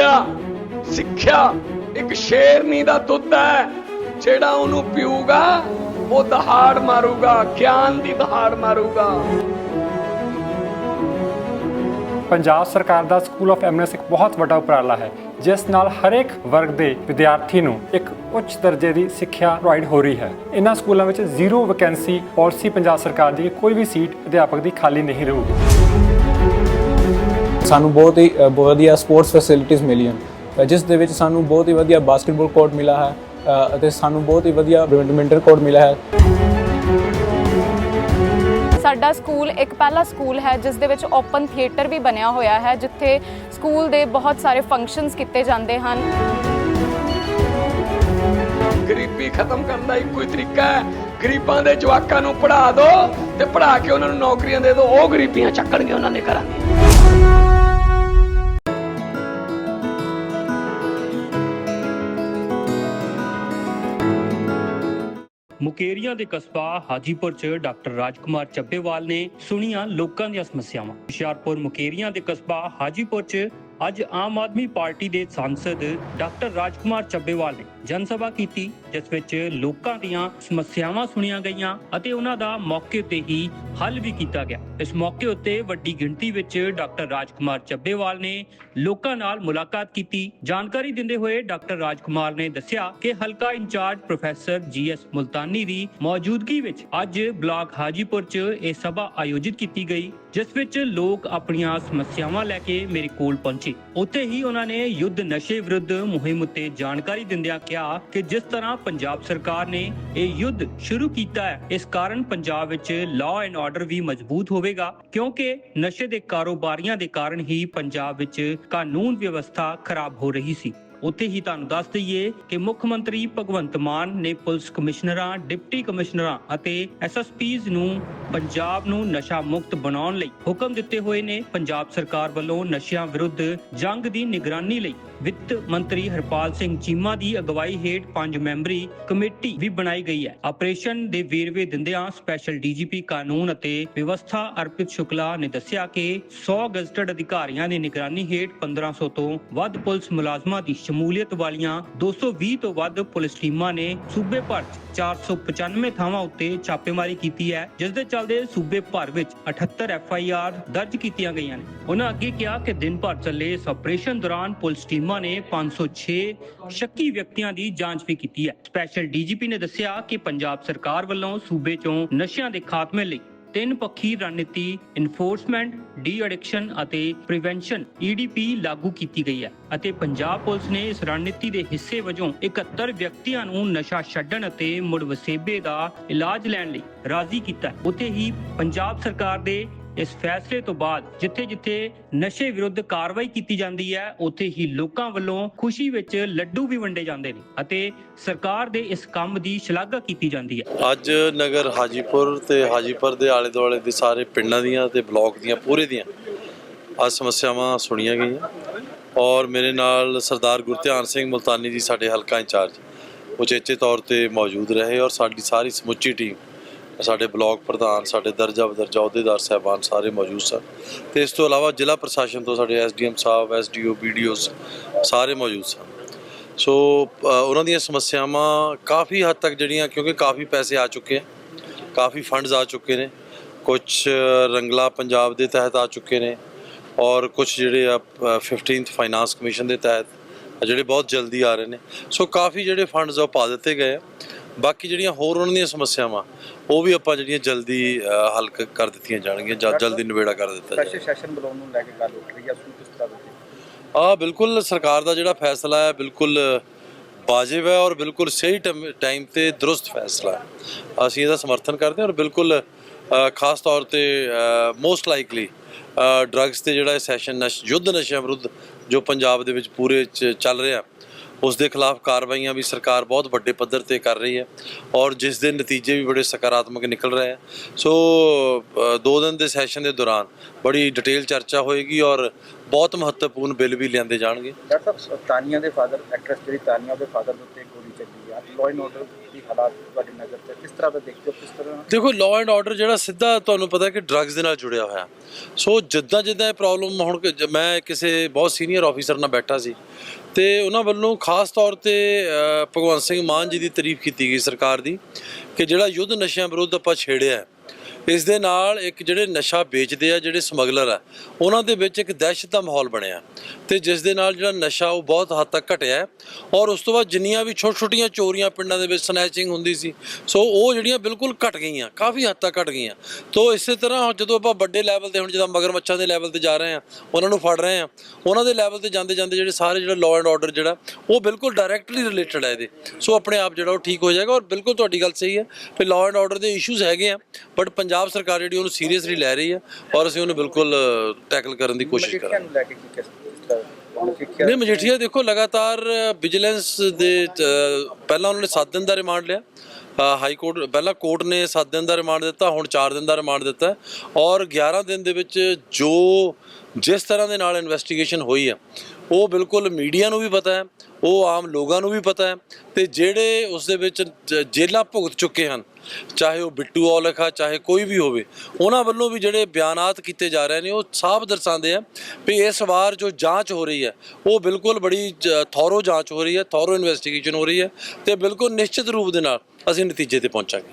ਵਿਦਿਆ ਸਿੱਖਿਆ ਇੱਕ ਸ਼ੇਰਨੀ ਦਾ ਦੁੱਧ ਹੈ, ਜਿਹੜਾ ਉਹਨੂੰ ਪੀਊਗਾ, ਉਹ ਦਹਾੜ ਮਾਰੂਗਾ, ਗਿਆਨ ਦੀ ਦਹਾੜ ਮਾਰੂਗਾ। ਪੰਜਾਬ ਸਰਕਾਰ ਦਾ ਸਕੂਲ ਆਫ ਐਮਨੈਸ ਇੱਕ ਬਹੁਤ ਵੱਡਾ ਉਪਰਾਲਾ ਹੈ, ਜਿਸ ਨਾਲ ਹਰੇਕ ਵਰਗ ਦੇ ਵਿਦਿਆਰਥੀ ਨੂੰ ਇੱਕ ਉੱਚ ਦਰਜੇ ਦੀ ਸਿੱਖਿਆ ਪ੍ਰੋਵਾਈਡ ਹੋ ਰਹੀ ਹੈ। ਇਹਨਾਂ ਸਕੂਲਾਂ ਵਿੱਚ ਜ਼ੀਰੋ ਵੈਕੈਂਸੀ ਪਾਲਿਸੀ ਪੰਜਾਬ ਸਰਕਾਰ ਦੀ ਕੋਈ ਵੀ ਸੀਟ ਅਧਿਆਪਕ ਦੀ ਖਾਲੀ ਨਹੀਂ ਰਹੂਗੀ। ਸਾਨੂੰ ਬਹੁਤ ਹੀ ਵਧੀਆ ਸਪੋਰਟਸ ਫੈਸਿਲਿਟੀਆਂ ਮਿਲੀਆਂ। ਜਿਸ ਦੇ ਵਿੱਚ ਸਾਨੂੰ ਬਹੁਤ ਹੀ ਵਧੀਆ ਬਾਸਕਟਬਾਲ ਕੋਰਟ ਮਿਲਾ ਹੈ ਅਤੇ ਸਾਨੂੰ ਬਹੁਤ ਹੀ ਵਧੀਆ ਬੈਡਮਿੰਟਨ ਕੋਰਟ ਮਿਲਾ ਹੈ। ਸਾਡਾ ਸਕੂਲ ਇੱਕ ਪਹਿਲਾ ਸਕੂਲ ਹੈ ਜਿਸ ਦੇ ਵਿੱਚ ਓਪਨ ਥੀਏਟਰ ਵੀ ਬਣਿਆ ਹੋਇਆ ਹੈ ਜਿੱਥੇ ਸਕੂਲ ਦੇ ਬਹੁਤ ਸਾਰੇ ਫੰਕਸ਼ਨਸ ਕੀਤੇ ਜਾਂਦੇ ਹਨ। ਗਰੀਬੀ ਖਤਮ ਕਰਨ ਦਾ ਇੱਕੋ ਹੀ ਤਰੀਕਾ ਹੈ। ਗਰੀਬਾਂ ਦੇ ਜਵਾਕਾਂ ਨੂੰ ਪੜ੍ਹਾ ਦਿਓ ਤੇ ਪੜ੍ਹਾ ਕੇ ਉਹਨਾਂ ਨੂੰ ਨੌਕਰੀਆਂ ਦੇ ਦਿਓ। ਉਹ ਗਰੀਬੀਆਂ ਚੱਕਣਗੇ ਉਹਨਾਂ ਨੇ ਕਰਾਂਗੇ ਮੁਕੇਰੀਆਂ ਦੇ ਕਸਬਾ ਹਾਜੀਪੁਰ ਚ ਡਾਕਟਰ ਰਾਜਕੁਮਾਰ ਚੱਬੇਵਾਲ ਨੇ ਸੁਣੀਆਂ ਲੋਕਾਂ ਦੀਆਂ ਸਮੱਸਿਆਵਾਂ। ਹੁਸ਼ਿਆਰਪੁਰ ਮੁਕੇਰੀਆਂ ਦੇ ਕਸਬਾ ਹਾਜੀਪੁਰ ਚ ਅੱਜ ਆਮ ਆਦਮੀ ਪਾਰਟੀ ਦੇ ਸੰਸਦ ਡਾਕਟਰ ਰਾਜਕੁਮਾਰ ਚੱਬੇਵਾਲ ਨੇ ਜਨ ਸਭਾ ਕੀਤੀ, ਜਿਸ ਵਿੱਚ ਲੋਕਾਂ ਦੀਆਂ ਸਮੱਸਿਆਵਾਂ ਸੁਣੀਆਂ ਗਈਆਂ ਅਤੇ ਉਹਨਾਂ ਦਾ ਮੌਕੇ ਤੇ ਹੀ ਹੱਲ ਵੀ ਕੀਤਾ ਗਿਆ। ਇਸ ਮੌਕੇ ਉੱਤੇ ਵੱਡੀ ਗਿਣਤੀ ਵਿੱਚ ਡਾਕਟਰ ਰਾਜਕੁਮਾਰ ਚੱਬੇਵਾਲ ਨੇ ਲੋਕਾਂ ਨਾਲ ਮੁਲਾਕਾਤ ਕੀਤੀ। ਜਾਣਕਾਰੀ ਦਿੰਦੇ ਹੋਏ ਡਾਕਟਰ ਰਾਜਕੁਮਾਰ ਨੇ ਦੱਸਿਆ ਕਿ ਹਲਕਾ ਇੰਚਾਰਜ ਪ੍ਰੋਫੈਸਰ ਜੀਐਸ ਮੁਲਤਾਨੀ ਦੀ ਮੌਜੂਦਗੀ ਵਿੱਚ ਅੱਜ ਬਲਾਕ ਹਾਜੀਪੁਰ 'ਚ ਇਹ ਸਭਾ ਆਯੋਜਿਤ ਕੀਤੀ ਗਈ, ਜਿਸ ਵਿੱਚ ਲੋਕ ਆਪਣੀਆਂ ਸਮੱਸਿਆਵਾਂ ਲੈ ਕੇ ਮੇਰੇ ਕੋਲ ਪਹੁੰਚੇ। ਉੱਥੇ ਹੀ ਉਹਨਾਂ ਨੇ ਯੁੱਧ ਨਸ਼ੇ ਵਿਰੁੱਧ ਮੁਹਿੰਮ ਉੱਤੇ ਜਾਣਕਾਰੀ ਦਿੰਦਿਆਂ ਕਿਹਾ ਕਿ ਜਿਸ ਤਰ੍ਹਾਂ ਪੰਜਾਬ ਸਰਕਾਰ ਨੇ ਇਹ ਯੁੱਧ ਸ਼ੁਰੂ ਕੀਤਾ ਹੈ, ਇਸ ਕਾਰਨ ਪੰਜਾਬ ਵਿੱਚ ਲਾਅ ਐਂਡ ਆਰਡਰ ਵੀ ਮਜ਼ਬੂਤ ਹੋਵੇਗਾ, ਕਿਉਂਕਿ ਨਸ਼ੇ ਦੇ ਕਾਰੋਬਾਰੀਆਂ ਦੇ ਕਾਰਨ ਹੀ ਪੰਜਾਬ ਵਿੱਚ ਕਾਨੂੰਨ ਵਿਵਸਥਾ ਖਰਾਬ ਹੋ ਰਹੀ ਸੀ। ਉੱਥੇ ਹੀ ਤੁਹਾਨੂੰ ਦੱਸ ਦਈਏ ਕਿ ਮੁੱਖ ਮੰਤਰੀ ਭਗਵੰਤ ਮਾਨ ਨੇ ਪੁਲਿਸ ਕਮਿਸ਼ਨਰਾਂ, ਡਿਪਟੀ ਕਮਿਸ਼ਨਰਾਂ ਅਤੇ ਐਸਐਸਪੀਜ਼ ਨੂੰ ਪੰਜਾਬ ਨੂੰ ਨਸ਼ਾ ਮੁਕਤ ਬਣਾਉਣ ਲਈ ਹੁਕਮ ਦਿੱਤੇ ਹੋਏ ਨੇ। ਪੰਜਾਬ ਸਰਕਾਰ ਵੱਲੋਂ ਨਸ਼ਿਆਂ ਵਿਰੁੱਧ ਜੰਗ ਦੀ ਨਿਗਰਾਨੀ ਲਈ ਵਿੱਤ ਮੰਤਰੀ ਹਰਪਾਲ ਸਿੰਘ ਚੀਮਾ ਦੀ ਅਗਵਾਈ ਹੇਠ ਪੰਜ ਮੈਂਬਰੀ ਕਮੇਟੀ ਵੀ ਬਣਾਈ ਗਈ ਹੈ। ਆਪਰੇਸ਼ਨ ਦੇ ਵੇਰਵੇ ਦਿੰਦਿਆਂ ਸਪੈਸ਼ਲ ਡੀਜੀਪੀ ਕਾਨੂੰਨ ਅਤੇ ਵਿਵਸਥਾ ਅਰਪਿਤ ਸ਼ੁਕਲਾ ਨੇ ਦੱਸਿਆ ਕਿ 100 ਗਜ਼ਟਡ ਅਧਿਕਾਰੀਆਂ ਦੀ ਨਿਗਰਾਨੀ ਹੇਠ 1500 ਤੋਂ ਵੱਧ ਪੁਲਿਸ ਮੁਲਾਜ਼ਮਾਂ ਦੀ ਸ਼ਮੂਲੀਅਤ ਵਾਲੀਆਂ 220 ਤੋਂ ਵੱਧ ਪੁਲਿਸ ਟੀਮਾਂ ਨੇ ਸੂਬੇ ਭਰ 'ਚ 495 ਥਾਵਾਂ ਉੱਤੇ ਛਾਪੇਮਾਰੀ ਕੀਤੀ ਹੈ, ਜਿਸ ਦੇ ਚੱਲਦੇ ਸੂਬੇ ਭਰ ਵਿੱਚ 78 ਐਫਆਈਆਰ ਦਰਜ ਕੀਤੀਆਂ ਗਈਆਂ ਨੇ। ਉਹਨਾਂ ਅੱਗੇ ਕਿਹਾ ਕਿ ਦਿਨ ਭਰ ਚੱਲੇ ਇਸ ਆਪਰੇਸ਼ਨ ਦੌਰਾਨ ਪੁਲਿਸ ਟੀਮਾਂ ਨੇ 506 ਸ਼ੱਕੀ ਵਿਅਕਤੀਆਂ ਦੀ ਜਾਂਚ ਵੀ ਕੀਤੀ ਹੈ। ਸਪੈਸ਼ਲ ਡੀਜੀਪੀ ਨੇ ਦੱਸਿਆ ਕਿ ਪੰਜਾਬ ਸਰਕਾਰ ਵੱਲੋਂ ਸੂਬੇ 'ਚੋਂ ਨਸ਼ਿਆਂ ਦੇ ਖਾਤਮੇ ਲਈ ਤਿੰਨ ਪੱਖੀ ਰਣਨੀਤੀ ਇਨਫੋਰਸਮੈਂਟ ਡੀ ਐਡਿਕਸ਼ਨ ਅਤੇ ਪ੍ਰੀਵੈਂਸ਼ਨ ਈਡੀਪੀ ਲਾਗੂ ਕੀਤੀ ਗਈ ਹੈ ਅਤੇ ਪੰਜਾਬ ਪੁਲਿਸ ਨੇ ਇਸ ਰਣਨੀਤੀ ਦੇ ਹਿੱਸੇ ਵਜੋਂ 71 ਵਿਅਕਤੀਆਂ ਨੂੰ ਨਸ਼ਾ ਛੱਡਣ ਅਤੇ ਮੁੜ ਵਸੇਬੇ ਦਾ ਇਲਾਜ ਲੈਣ ਲਈ ਰਾਜ਼ੀ ਕੀਤਾ ਉੱਥੇ ਹੀ ਪੰਜਾਬ ਸਰਕਾਰ ਦੇ ਇਸ ਫੈਸਲੇ ਤੋਂ ਬਾਅਦ ਜਿੱਥੇ-ਜਿੱਥੇ ਨਸ਼ੇ ਵਿਰੁੱਧ ਕਾਰਵਾਈ ਕੀਤੀ ਜਾਂਦੀ ਹੈ, ਉੱਥੇ ਹੀ ਲੋਕਾਂ ਵੱਲੋਂ ਖੁਸ਼ੀ ਵਿੱਚ ਲੱਡੂ ਵੀ ਵੰਡੇ ਜਾਂਦੇ ਨੇ ਅਤੇ ਸਰਕਾਰ ਦੇ ਇਸ ਕੰਮ ਦੀ ਸ਼ਲਾਘਾ ਕੀਤੀ ਜਾਂਦੀ ਹੈ। ਅੱਜ ਨਗਰ ਹਾਜੀਪੁਰ ਤੇ ਹਾਜੀਪੁਰ ਦੇ ਆਲੇ ਦੁਆਲੇ ਦੇ ਸਾਰੇ ਪਿੰਡਾਂ ਦੀਆਂ ਤੇ ਬਲਾਕ ਦੀਆਂ ਪੂਰੇ ਦੀਆਂ ਆ ਸਮੱਸਿਆਵਾਂ ਸੁਣੀਆਂ ਗਈਆਂ। ਔਰ ਮੇਰੇ ਨਾਲ ਸਰਦਾਰ ਗੁਰਧਿਆਨ ਸਿੰਘ ਮੁਲਤਾਨੀ ਜੀ ਸਾਡੇ ਹਲਕਾ ਇੰਚਾਰਜ, ਉਚੇਚੇ ਤੌਰ ਤੇ ਮੌਜੂਦ ਰਹੇ ਔਰ ਸਾਡੀ ਸਾਰੀ ਸਮੁੱਚੀ ਟੀਮ ਸਾਡੇ ਬਲਾਕ ਪ੍ਰਧਾਨ ਸਾਡੇ ਦਰਜਾ ਬਦਰਜਾ ਅਹੁਦੇਦਾਰ ਸਹਿਬਾਨ ਸਾਰੇ ਮੌਜੂਦ ਸਨ। ਤੇ ਇਸ ਤੋਂ ਇਲਾਵਾ ਜ਼ਿਲ੍ਹਾ ਪ੍ਰਸ਼ਾਸਨ ਤੋਂ ਸਾਡੇ ਐਸਡੀਐਮ ਸਾਹਿਬ ਐਸਡੀਓ ਬੀਡੀਓਸ ਸਾਰੇ ਮੌਜੂਦ ਸਨ। ਸੋ ਉਹਨਾਂ ਦੀਆਂ ਸਮੱਸਿਆਵਾਂ ਕਾਫੀ ਹੱਦ ਤੱਕ ਜਿਹੜੀਆਂ ਕਿਉਂਕਿ ਕਾਫੀ ਪੈਸੇ ਆ ਚੁੱਕੇ ਆ ਕਾਫੀ ਫੰਡਸ ਆ ਚੁੱਕੇ ਨੇ ਕੁਝ ਰੰਗਲਾ ਪੰਜਾਬ ਦੇ ਤਹਿਤ ਆ ਚੁੱਕੇ ਨੇ ਔਰ ਕੁਝ ਜਿਹੜੇ ਆ ਅ, 15th ਫਾਈਨਾਂਸ ਕਮਿਸ਼ਨ ਦੇ ਤਹਿਤ ਜਿਹੜੇ ਬਹੁਤ ਜਲਦੀ ਆ ਰਹੇ ਨੇ। ਸੋ ਕਾਫੀ ਜਿਹੜੇ ਫੰਡਸ ਆ ਉਹ ਪਾ ਦਿੱਤੇ ਗਏ ਆ। ਬਾਕੀ ਜਿਹੜੀਆਂ ਹੋਰ ਉਹਨਾਂ ਦੀਆਂ ਸਮੱਸਿਆਵਾਂ ਉਹ ਵੀ ਆਪਾਂ ਜਿਹੜੀਆਂ ਜਲਦੀ ਅ, ਹੱਲ ਕ- ਕਰ ਦਿੱਤੀਆਂ ਜਾਣਗੀਆਂ ਜਾਂ ਜਲਦੀ ਨਿਬੇੜਾ ਕਰ ਦਿੱਤਾ ਜਾਏਗਾ ਸਪੈਸ਼ਲ ਸੈਸ਼ਨ ਬੁਲਾਉਣ ਨੂੰ ਲੈ ਕੇ ਗੱਲ ਉੱਠ ਰਹੀ ਹੈ ਸੂ ਕਿਸ ਤਰ੍ਹਾਂ ਦੀ ਆ ਬਿਲਕੁਲ ਸਰਕਾਰ ਦਾ ਜਿਹੜਾ ਫੈਸਲਾ ਹੈ ਬਿਲਕੁਲ ਵਾਜਿਬ ਹੈ ਔਰ ਬਿਲਕੁਲ ਸਹੀ ਟਾਈਮ ਤੇ ਦਰੁਸਤ ਫੈਸਲਾ ਹੈ। ਅਸੀਂ ਇਹਦਾ ਸਮਰਥਨ ਕਰਦੇ ਹਾਂ ਔਰ ਬਿਲਕੁਲ ਅ, ਖਾਸ ਤੌਰ ਤੇ ਮੋਸਟ ਲਾਈਕਲੀ ਡਰੱਗਸ ਤੇ ਜਿਹੜਾ ਇਹ ਸੈਸ਼ਨ ਨਸ਼ ਯੁੱਧ ਨਸ਼ਿਆਂ ਵਿਰੁੱਧ ਜੋ ਪੰਜਾਬ ਦੇ ਵਿੱਚ ਪੂਰੇ ਚ ਚੱਲ ਰਿਹਾ ਉਸ ਦੇ ਖਿਲਾਫ ਕਾਰਵਾਈਆਂ ਵੀ ਸਰਕਾਰ ਬਹੁਤ ਵੱਡੇ ਪੱਧਰ ਤੇ ਕਰ ਰਹੀ ਹੈ ਔਰ ਜਿਸ ਦੇ ਨਤੀਜੇ ਵੀ ਬੜੇ ਸਕਾਰਾਤਮਕ ਨਿਕਲ ਰਹੇ ਹੈ। ਸੋ ਦੋ ਦਿਨ ਦੇ ਸੈਸ਼ਨ ਦੇ ਦੌਰਾਨ ਬੜੀ ਡਿਟੇਲ ਚਰਚਾ ਹੋਏਗੀ ਔਰ ਬਹੁਤ ਮਹੱਤਵਪੂਰਨ ਬਿੱਲ ਵੀ ਲਿਆਂਦੇ ਜਾਣਗੇ। ਡਾਕਟਰ ਸਾਹਿਬ ਤਾਨੀਆ ਦੇ ਫਾਦਰ ਐਕਟਰੈਸ ਜਿਹੜੀ ਤਾਨੀਆ ਉਹਦੇ ਫਾਦਰ ਦੇ ਉੱਤੇ ਗੋਲੀ ਚੱਲੀ ਆ ਲਾਅ ਐਂਡ ਆਰਡਰ ਦੀ ਹਾਲਾਤ ਤੁਹਾਡੀ ਨਜ਼ਰ ਤੇ ਕਿਸ ਤਰ੍ਹਾਂ ਦੇ ਦੇਖਦੇ ਹੋ ਕਿਸ ਤਰ੍ਹਾਂ ਦੇਖੋ ਲਾਅ ਐਂਡ ਆਰਡਰ ਜਿਹੜਾ ਸਿੱਧਾ ਤੁਹਾਨੂੰ ਪਤਾ ਕਿ ਡਰੱਗਸ ਦੇ ਨਾਲ ਜੁੜਿਆ ਹੋਇਆ। ਸੋ ਜਿੱਦਾਂ ਜਿੱਦਾਂ ਇਹ ਪ੍ਰੋਬਲਮ ਹੁਣ ਮੈਂ ਕਿਸੇ ਬਹੁਤ ਸੀਨੀਅਰ ਆਫੀਸਰ ਨਾਲ ਬੈਠਾ ਸੀ ਤੇ ਉਹਨਾਂ ਵੱਲੋਂ ਖਾਸ ਤੌਰ ਤੇ ਭਗਵੰਤ ਸਿੰਘ ਮਾਨ ਜੀ ਦੀ ਤਾਰੀਫ ਕੀਤੀ ਗਈ ਸਰਕਾਰ ਦੀ ਕਿ ਜਿਹੜਾ ਯੁੱਧ ਨਸ਼ਿਆਂ ਵਿਰੁੱਧ ਆਪਾਂ ਛੇੜਿਆ ਇਸ ਦੇ ਨਾਲ ਇੱਕ ਜਿਹੜੇ ਨਸ਼ਾ ਵੇਚਦੇ ਆ, ਜਿਹੜੇ ਸਮਗਲਰ ਆ, ਉਹਨਾਂ ਦੇ ਵਿੱਚ ਇੱਕ ਦਹਿਸ਼ਤ ਦਾ ਮਾਹੌਲ ਬਣਿਆ। ਤੇ ਜਿਸ ਦੇ ਨਾਲ ਜਿਹੜਾ ਨਸ਼ਾ ਉਹ ਬਹੁਤ ਹੱਦ ਤੱਕ ਘਟਿਆ ਔਰ ਉਸ ਤੋਂ ਬਾਅਦ ਜਿੰਨੀਆਂ ਵੀ ਛੋਟ ਛੋਟੀਆਂ ਚੋਰੀਆਂ ਪਿੰਡਾਂ ਦੇ ਵਿੱਚ ਸਨੈਚਿੰਗ ਹੁੰਦੀ ਸੀ, ਸੋ ਉਹ ਜਿਹੜੀਆਂ ਬਿਲਕੁਲ ਘਟ ਗਈਆਂ, ਕਾਫੀ ਹੱਦ ਤੱਕ ਘਟ ਗਈਆਂ। ਤੋਂ ਇਸੇ ਤਰ੍ਹਾਂ ਜਦੋਂ ਆਪਾਂ ਵੱਡੇ ਲੈਵਲ ਤੇ ਹੁਣ ਜਦੋਂ ਮਗਰਮੱਛਾਂ ਦੇ ਲੈਵਲ ਤੇ ਜਾ ਰਹੇ ਆ ਉਹਨਾਂ ਨੂੰ ਫੜ ਰਹੇ ਆ ਉਹਨਾਂ ਦੇ ਲੈਵਲ ਤੇ ਜਾਂਦੇ ਜਾਂਦੇ ਜਿਹੜੇ ਸਾਰੇ ਜਿਹੜਾ ਲਾਅ ਐਂਡ ਆਰਡਰ ਜਿਹੜਾ, ਉਹ ਬਿਲਕੁਲ ਡਾਇਰੈਕਟਲੀ ਰਿਲੇਟਡ ਹੈ ਇਹਦੇ। ਸੋ ਆਪਣੇ ਆਪ ਜਿਹੜਾ ਉਹ ਠੀਕ ਹੋ ਜਾਏਗਾ ਔਰ ਬਿਲਕੁਲ ਤੁਹਾਡੀ ਗੱਲ ਸਹੀ ਹੈ ਕਿ ਲਾਅ ਐਂਡ ਆਰਡਰ ਦੇ ਇਸ਼ੂਜ਼ ਹੈਗੇ ਆ ਬਟ ਪੰਜਾਬ ਸਰਕਾਰ ਜਿਹੜੀ ਉਹਨੂੰ ਸੀਰੀਅਸਲੀ ਲੈ ਰਹੀ ਹੈ ਔਰ ਅਸੀਂ ਉਹਨੂੰ ਬਿਲਕੁਲ ਟੈਕਲ ਕਰਨ ਦੀ ਕੋਸ਼ਿਸ਼ ਕਰਾਂਗੇ। ਨੂੰ ਲੈ ਕੇ ਮਜੀਠੀਆ ਨਹੀਂ ਮਜੀਠੀਆ ਦੇਖੋ ਲਗਾਤਾਰ ਵਿਜੀਲੈਂਸ ਦੇ ਪਹਿਲਾਂ ਉਹਨਾਂ ਨੇ 7 ਦਿਨ ਦਾ ਰਿਮਾਂਡ ਲਿਆ। ਹਾਈ ਕੋਰਟ ਪਹਿਲਾਂ ਕੋਰਟ ਨੇ 7 ਦਿਨ ਦਾ ਰਿਮਾਂਡ ਦਿੱਤਾ ਹੁਣ 4 ਦਿਨ ਦਾ ਰਿਮਾਂਡ ਦਿੱਤਾ। ਔਰ 11 ਦਿਨ ਦੇ ਵਿੱਚ ਜੋ ਜਿਸ ਤਰ੍ਹਾਂ ਦੇ ਨਾਲ ਇਨਵੈਸਟੀਗੇਸ਼ਨ ਹੋਈ ਹੈ ਉਹ ਬਿਲਕੁਲ ਮੀਡੀਆ ਨੂੰ ਵੀ ਪਤਾ ਹੈ, ਉਹ ਆਮ ਲੋਕਾਂ ਨੂੰ ਵੀ ਪਤਾ ਹੈ ਤੇ ਜਿਹੜੇ ਉਸ ਦੇ ਵਿੱਚ ਜ- ਜੇਲ੍ਹਾਂ ਭੁਗਤ ਚੁੱਕੇ ਹਨ, ਚਾਹੇ ਉਹ ਬਿੱਟੂ ਔਲਖ ਆ, ਚਾਹੇ ਕੋਈ ਵੀ ਹੋਵੇ, ਉਹਨਾਂ ਵੱਲੋਂ ਵੀ ਜਿਹੜੇ ਬਿਆਨਾਤ ਕੀਤੇ ਜਾ ਰਹੇ ਨੇ, ਉਹ ਸਾਫ਼ ਦਰਸਾਉਂਦੇ ਆ ਵੀ ਇਸ ਵਾਰ ਜੋ ਜਾਂਚ ਹੋ ਰਹੀ ਹੈ, ਉਹ ਬਿਲਕੁਲ ਬੜੀ ਥੋਰੋ ਜਾਂਚ ਹੋ ਰਹੀ ਹੈ, ਥੋਰੋ ਇਨਵੈਸਟੀਗੇਸ਼ਨ ਹੋ ਰਹੀ ਹੈ ਤੇ ਬਿਲਕੁਲ ਨਿਸ਼ਚਿਤ ਰੂਪ ਦੇ ਨਾਲ ਅਸੀਂ ਨਤੀਜੇ ਤੇ ਪਹੁੰਚਾਂਗੇ।